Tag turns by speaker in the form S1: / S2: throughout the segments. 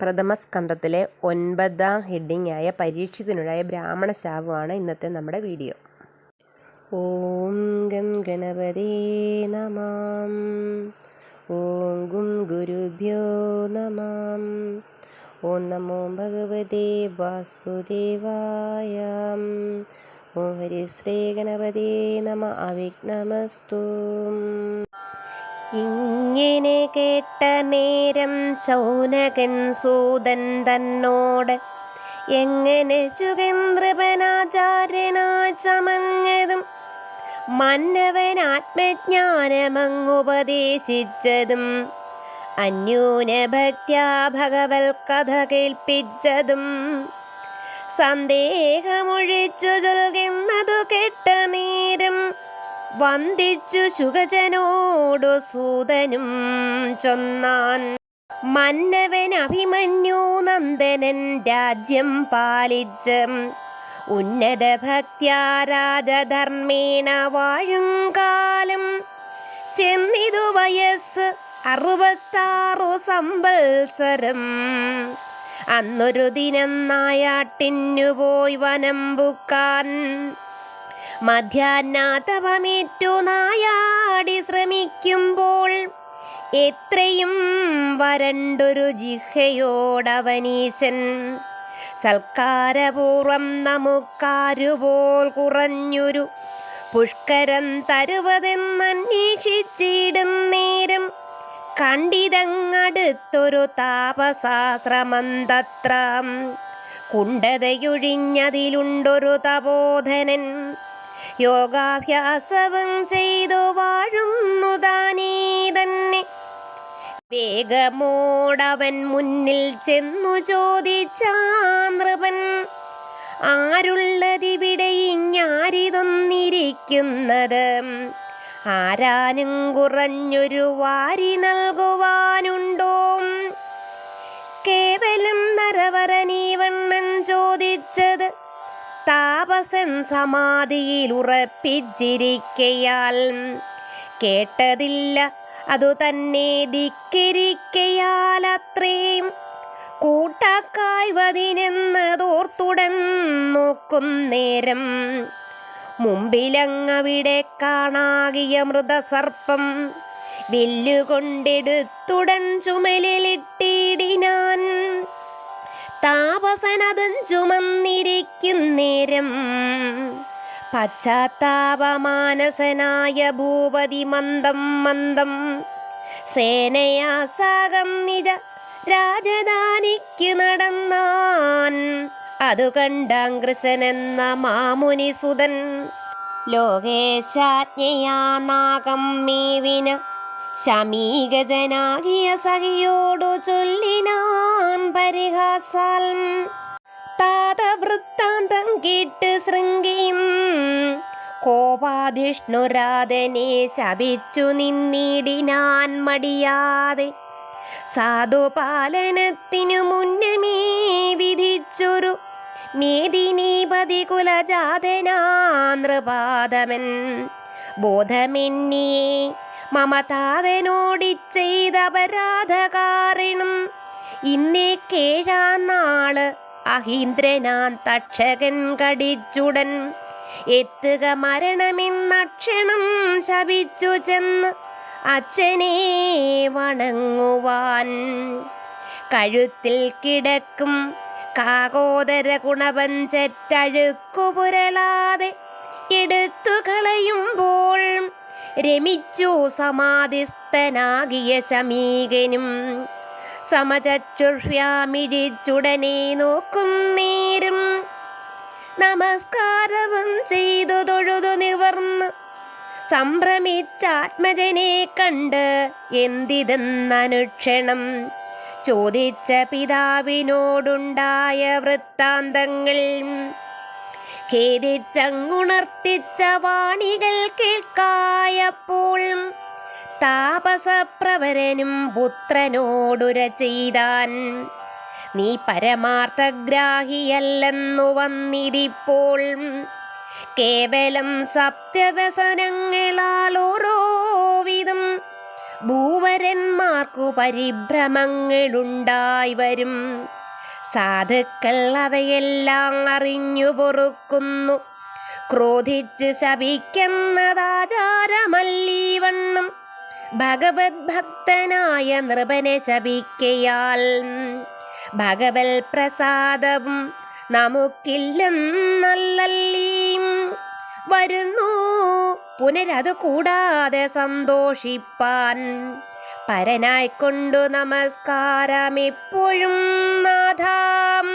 S1: പ്രഥമസ്കന്ധത്തിലെ ഒൻപതാം ഹെഡിങ്ങായ ബ്രാഹ്മണ ശാപമാണ് ഇന്നത്തെ നമ്മുടെ വീഡിയോ. ഓം ഗം ഗണപതേ നമാം. ഓം ഗും ഗുരുഭ്യോ നമാം. ഓം നമോ ഭഗവതേ വാസുദേവായ. ഓം ഹരി ശ്രീ ഗണപതേ നമ. അവിഘ്നമസ്തു. ഇങ്ങനെ കേട്ട നേരം ശൗനകൻ സൂതൻ തന്നോട് എങ്ങനെ സുഗന്ധൃപനാചാര്യനായി ചമഞ്ഞതും മന്നവൻ ആത്മജ്ഞാനമങ്ങുപദേശിച്ചതും അന്യൂന ഭക്ത്യാ ഭഗവൽ കഥ കേൾപ്പിച്ചതും സന്ദേഹമൊഴിച്ചു ചൊൽകുന്നതു കേട്ട നേരം വന്ദിച്ചു ശുഗജനോടു സൂതനും ചൊന്നാൻ. മന്നവൻ അഭിമന്യു നന്ദനൻ രാജ്യം പാലിച്ച. ഉന്നത ഭക്ത്യാ രാജധർമ്മേണ വാഴും കാലം. ചെന്നിതു വയസ്സ് അറുപത്താറു സംവത്സരം. അന്നൊരു ദിനം നായാട്ടിന്നു പോയി വനം ബുക്കാൻ മധ്യാഹ്നാതപമേറ്റു നായാടി ശ്രമിക്കുമ്പോൾ എത്രയും വരണ്ടൊരു ജിഹയോടവനീശൻ. സൽക്കാരപൂർവം നമുക്കാരുപോൽ കുറഞ്ഞൊരു പുഷ്കരം തരുവതെന്നന്വേഷിച്ചിടും നേരം. കണ്ടിതങ്ങടുത്തൊരു താപശാസ്ത്രമന്തത്ര കുണ്ടതയൊഴിഞ്ഞതിലുണ്ടൊരു തപോധനൻ. യോഗാഭ്യാസവും ചെയ്തു വാഴുന്നു താനീ തന്നെ. വേഗമോടവൻ മുന്നിൽ ചെന്നു ചോദിച്ചാന്ത്രപൻ ആരുള്ളതിവിടെ ഇങ്ങാരിതൊന്നിരിക്കുന്നത്? ആരാനും കുറഞ്ഞൊരു വാരി നൽകുവാനുണ്ടോ? കേവലം നരവരനീവണ്ണൻ ചോദിച്ചത് താപസൻ സമാധിയിൽ ഉറപ്പിച്ചിരിക്കയാൽ. കേട്ടതില്ല അതു തന്നെ ധിക്കരിക്കയാൽ അത്രയും കൂട്ടക്കായ്വതിനെന്നതോർത്തുടൻ നോക്കും നേരം. മുമ്പിലങ്ങവിടെ കാണാകിയ മൃതസർപ്പം വില്ലുകൊണ്ടെടുത്തുടൻ ചുമലിലിട്ടിടിനാൻ. പശ്ചാത്താപമാനസനായ ഭൂപതി മന്ദം മന്ദം. സേനയാസാകം നിജ രാജധാനിക്ക് നടന്നാൻ. അതു കണ്ടാങ്കൃശനെന്ന മാമുനി സുതൻ ലോകേശാജ്ഞയാ നാഗം മേവിന ശമീകജനാകിയ സഹിയോടു ചൊല്ലിനാൻ പരിഹാസാൽ. താതവൃത്താന്തം കേട്ട് ശൃംഗിയും. കോപാധിഷ്ണുരാധനെ ശപിച്ചു നിന്നിടിനാൻ മടിയാതെ. സാധുപാലനത്തിനു മുന്നമേ വിധിച്ചൊരു മേദിനീപതി കുലജാതനാനൃപാദമൻ ബോധമെന്നിയെ മമതാതനോടി ചെയ്ത അപരാധകാരണം ഇന്നേ കേഴാം നാൾ അഹീന്ദ്രനാൻ തക്ഷകൻ കടിച്ചുടൻ. എത്തുക മരണമെന്നക്ഷണം ശപിച്ചു ചെന്ന് അച്ഛനെ വണങ്ങുവാൻ. കഴുത്തിൽ കിടക്കും കാകോദര ഗുണപഞ്ചറ്റഴുക്കുപുരളാതെ എടുത്തു കളയുമ്പോൾ രമിച്ചു സമാധിസ്ഥനാകിയ ശമീകനും. സമചുർവ്യാമിഴിച്ചുടനെ നോക്കും നേരം. നമസ്കാരവും ചെയ്തു തൊഴുതു നിവർന്ന്. സംഭ്രമിച്ചാത്മജനെ കണ്ട് എന്തിതെന്നനുക്ഷണം. ചോദിച്ച പിതാവിനോടുണ്ടായ വൃത്താന്തങ്ങൾ. ഖേദിച്ചങ്ങുണർത്തിച്ച വാണികൾ കേൾക്കായപ്പോൾ താപസപ്രവരനും പുത്രനോടുര ചെയ്താൻ നീ പരമാർത്ഥഗ്രാഹിയല്ലെന്നു വന്നിരിപ്പോൾ. കേവലം സത്യവസനങ്ങളാൽ ഓരോ വിധം ഭൂവരന്മാർക്കു പരിഭ്രമങ്ങളുണ്ടായി വരും സാധുക്കൾ അവയെല്ലാം അറിഞ്ഞു പൊറുക്കുന്നു. ക്രോധിച്ച് ശപിക്കുന്നതാചാരമല്ലീവണ്ണം. ഭഗവത് ഭക്തനായ നൃപനെ ശപിക്കയാൽ ഭഗവത് പ്രസാദവും നമുക്കില്ലെന്നല്ലല്ലീം വരുന്നു പുനരത് കൂടാതെ സന്തോഷിപ്പാൻ പരനായിക്കൊണ്ടു നമസ്കാരം ഇപ്പോഴും നാഥാം.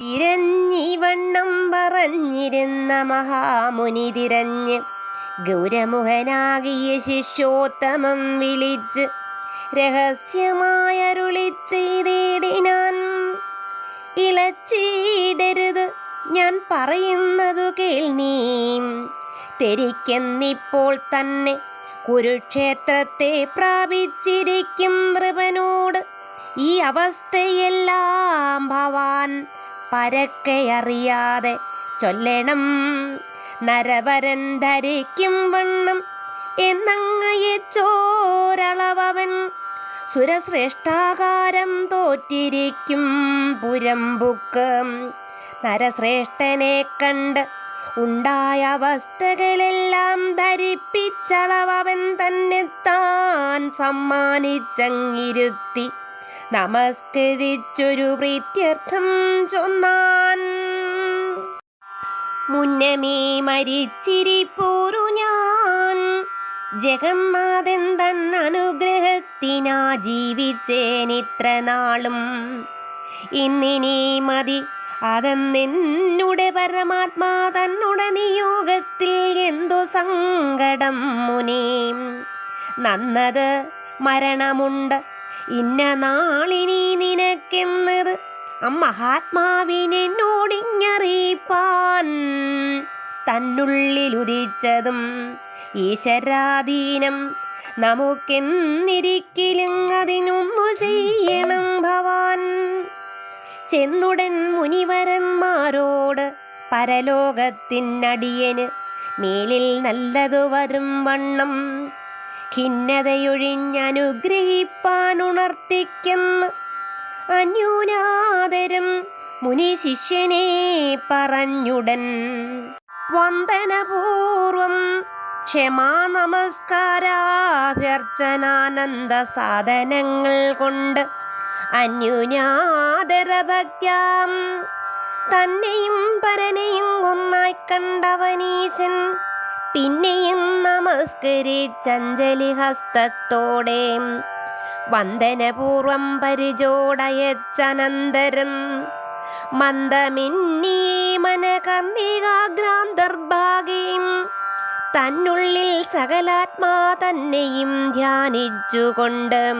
S1: തിരഞ്ഞിവണ്ണം പറഞ്ഞിരുന്ന മഹാമുനി തിരഞ്ഞ് ഗൗരമുഖനാകിയ ശിഷ്യോത്തമം വിളിച്ച് രഹസ്യമായരുളി ചെയ്തിടിനാൻ. ഇളച്ചിടരുത് ഞാൻ പറയുന്നതു കേൾ നീ തെരിക്കെന്നിപ്പോൾ തന്നെ കുരുക്ഷേത്രത്തെ പ്രാപിച്ചിരിക്കും നൃപനോട്. ഈ അവസ്ഥയെല്ലാം ഭവാൻ പരക്കെ അറിയാതെ ചൊല്ലണം. നരവരൻ ധരിക്കും വണ്ണം. എന്നങ്ങയെ ചോരളവൻ സുരശ്രേഷ്ഠാകാരം തോറ്റിരിക്കും പുരമ്പുക്ക്. നരശ്രേഷ്ഠനെ കണ്ട് ഉണ്ടായ അവസ്ഥകളെല്ലാം ധരിപ്പിച്ചളവൻ തന്നെ താൻ സമ്മാനിച്ചങ്ങിരുത്തി. നമസ്കരിച്ചൊരു പ്രീത്യർത്ഥം ചൊന്നാൻ മുന്നമേ മരിച്ചിരിപ്പോരു ഞാൻ. ജഗന്നാഥൻ തൻ അനുഗ്രഹത്തിനാ ജീവിച്ചേനിത്ര നാളും. ഇന്നിനെ മതി അതെന്നെന്നുടെ പരമാത്മാ തന്നുടെ നിയോഗത്തിൽ എന്തു സങ്കടം മുനേ. നന്നത് മരണമുണ്ട് ഇന്ന നാളിനി നിനക്കെന്നത് അമ്മഹാത്മാവിനോടിഞ്ഞറിയിപ്പാൻ തന്നുള്ളിലുദിച്ചതും ഈശ്വരാധീനം നമുക്കെന്നിരിക്കലും അതിനൊന്നു ചെയ്യണം ഭവാൻ. ചെന്നുടൻ മുനിവരന്മാരോട് പരലോകത്തിനടിയന് മേലിൽ നല്ലതു വരും വണ്ണം ഖിന്നതയൊഴിഞ്ഞനുഗ്രഹിപ്പാൻ ഉണർത്തിക്കുന്ന അന്യൂനാദരം മുനി ശിഷ്യനെ പറഞ്ഞുടൻ. വന്ദനപൂർവം ക്ഷമാ നമസ്കാരാഭ്യർച്ചനാനന്ദ സാധനങ്ങൾ കൊണ്ട് അന്യുനാദരഭക്യാം തന്നെയും പരനെയും ഒന്നായി കണ്ടവനീശൻ പിന്നെയും നമസ്കരിച്ചഞ്ജലി ഹസ്തത്തോടെ വന്ദനപൂർവം പരിചോടയച്ചനന്തരം. മന്ദമിന്നീ മനകർണികാഗ്രാന്തർഭാഗീം തന്നുള്ളിൽ സകലാത്മാ തന്നെയും ധ്യാനിച്ചുകൊണ്ട്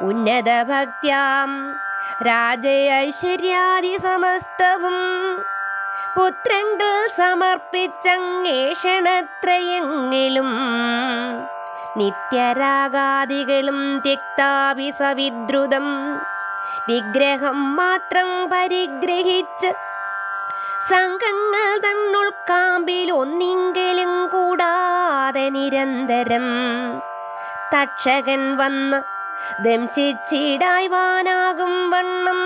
S1: ഉന്നത ഭക്ത്യാം രാജൈശ്വര്യാദി സമസ്തവും. പുത്രങ്ങൾ സമർപ്പിച്ചങ്ങേഷണത്രയങ്ങളും നിത്യരാഗാദികളും തിക്താവിസവിദ്രുതം വിഗ്രഹം മാത്രം പരിഗ്രഹിച്ച് സംഘങ്ങൾ തന്നുൾക്കാമ്പിൽ ഒന്നിങ്കലും കൂടാതെ നിരന്തരം. തക്ഷകൻ വന്ന് ദംശിച്ചിടായ്വാനാകും വണ്ണം.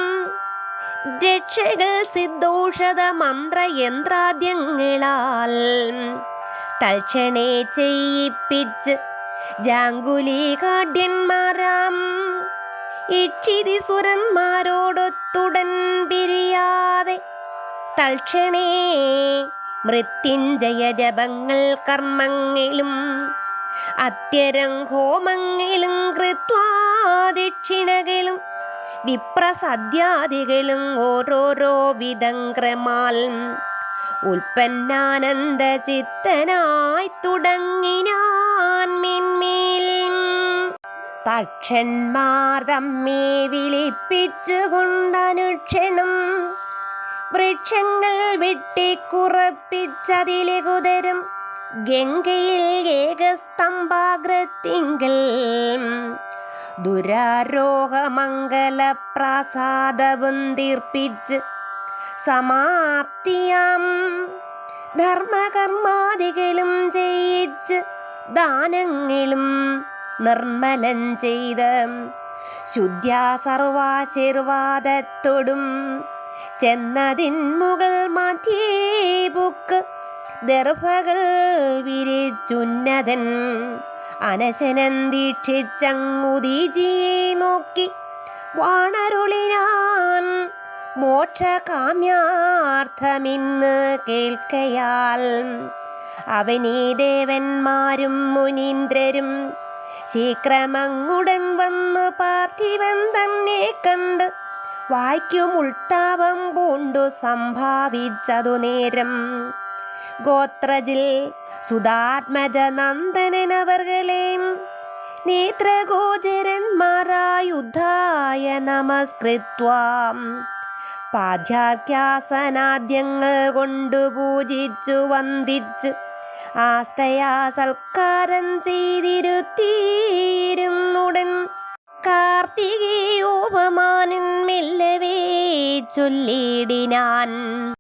S1: രക്ഷകൾ സിദ്ധോഷത മന്ത്രയന്ത്രാദ്യങ്ങളാൽ തൽക്ഷണേ ചെയ്യിപ്പിച്ച് ജാങ്കുലി കാഢ്യന്മാരാം ഇക്ഷിതി സുരന്മാരോടൊത്തുടൻ പിരിയാതെ തൽക്ഷണേ മൃത്യുഞ്ജയ ജപങ്ങൾ കർമ്മങ്ങളിലും അത്യരം ഹോമങ്ങളിലും കൃത്വാ ദക്ഷിണകളും വിപ്രസദ്യാദികളും ഓരോരോ വിധം ക്രമാൽ ഉൽപ്പന്നാനന്ദ ചിത്തനായി തുടങ്ങിനാൻ മിന്മേൽ തക്ഷന്മാർ തമ്മേ വിളിപ്പിച്ചുകൊണ്ടനുക്ഷണം. വൃക്ഷങ്ങൾ വെട്ടിക്കുറപ്പിച്ചതിലെ കുതരും ഗംഗയിൽ ഏകസ്തംഭാഗ്രത്തിങ്കൽ. ദുരാരോഹമംഗല പ്രാസാദവും തീർപ്പിച്ച് സമാപ്തിയാം. ധർമ്മകർമാദികളും ചെയ്യിച്ച് ദാനങ്ങളും നിർമ്മലം ചെയ്ത് ശുദ്ധ്യാ സർവാശീർവാദത്തോടും ചെന്നതിൻ മുകൾ മധ്യേ ബുക്ക് ദർഭകൾ വിരിച്ചുന്നതൻ അനശനം ദീക്ഷിച്ചങ്ങുദീജിയെ നോക്കി വാണരുളിനാൻ മോക്ഷകാമ്യാർത്ഥമിന്ന് കേൾക്കയാൽ അവനീ ദേവന്മാരും മുനീന്ദ്രരും. ശീക്രമങ്ങുടൻ വന്നു പാർത്ഥിവൻ തന്നെ കണ്ട് വായ്ക്കും ഉൾത്താപം പൂണ്ടു സംഭാവിച്ചതു നേരം. ഗോത്രജിൽ സുധാത്മജ നന്ദനൻ അവർകളെ നേത്രഗോചരന്മാരായുദ്ധായ നമസ്കൃത്വാം പാധ്യാഖ്യാസനാദ്യങ്ങൾ കൊണ്ട് പൂജിച്ചു വന്ദിച്ച് ആസ്തയാ സൽക്കാരം ചെയ്തിരുത്തിയിരുന്നുടൻ. കാർത്തികേയോപമാനൻ മെല്ലവേ ചൊല്ലിടിനാൻ.